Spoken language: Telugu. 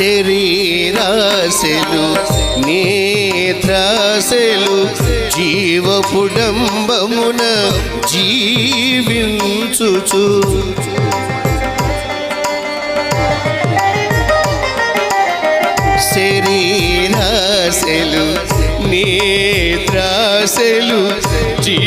శరీరాశలు నేత్రాశలు జీవపుడంబమున జీవించుచు. శరీరాశలు నేత్రాశలు జీ